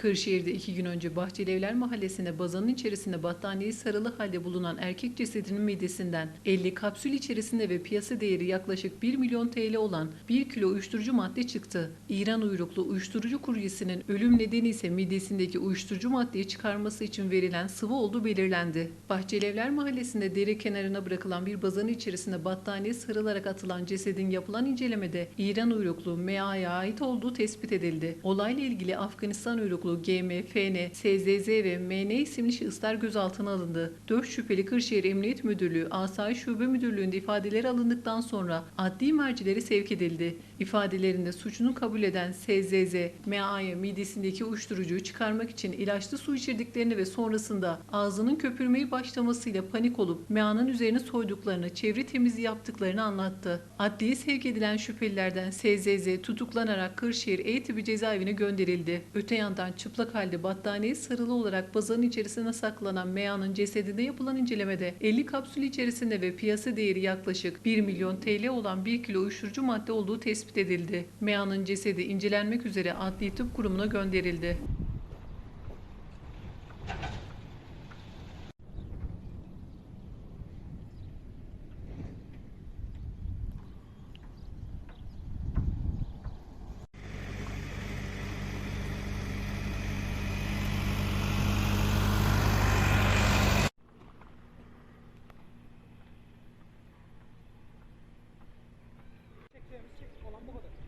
Kırşehir'de iki gün önce Bahçelievler Mahallesi'nde bazanın içerisinde battaniyesi sarılı halde bulunan erkek cesedinin midesinden 50 kapsül içerisinde ve piyasa değeri yaklaşık 1 milyon TL olan 1 kilo uyuşturucu madde çıktı. İran uyruklu uyuşturucu kuryesinin ölüm nedeni ise midesindeki uyuşturucu maddeyi çıkarması için verilen sıvı olduğu belirlendi. Bahçelievler Mahallesi'nde dere kenarına bırakılan bir bazanın içerisinde battaniye sarılarak atılan cesedin yapılan incelemede İran uyruklu MA'ya ait olduğu tespit edildi. Olayla ilgili Afganistan uyruklu GM, FN, SZZ ve MN isimli şahıslar gözaltına alındı. 4 şüpheli Kırşehir Emniyet Müdürlüğü Asayiş Şube Müdürlüğü'nde ifadeleri alındıktan sonra adli mercilere sevk edildi. İfadelerinde suçunu kabul eden SZZ, MA'ya midesindeki uyuşturucuyu çıkarmak için ilaçlı su içirdiklerini ve sonrasında ağzının köpürmeye başlamasıyla panik olup MA'nın üzerine soyduklarını, çevre temizliği yaptıklarını anlattı. Adliye sevk edilen şüphelilerden SZZ tutuklanarak Kırşehir E-Tipi cezaevine gönderildi. Öte yandan çıplak halde battaniye sarılı olarak bazanın içerisine saklanan MA'nın cesedinde yapılan incelemede 50 kapsül içerisinde ve piyasa değeri yaklaşık 1 milyon TL olan 1 kilo uyuşturucu madde olduğu tespit edildi. MA'nın cesedi incelenmek üzere Adli Tıp Kurumu'na gönderildi. Yapabileceğimiz tek olan bu kadar.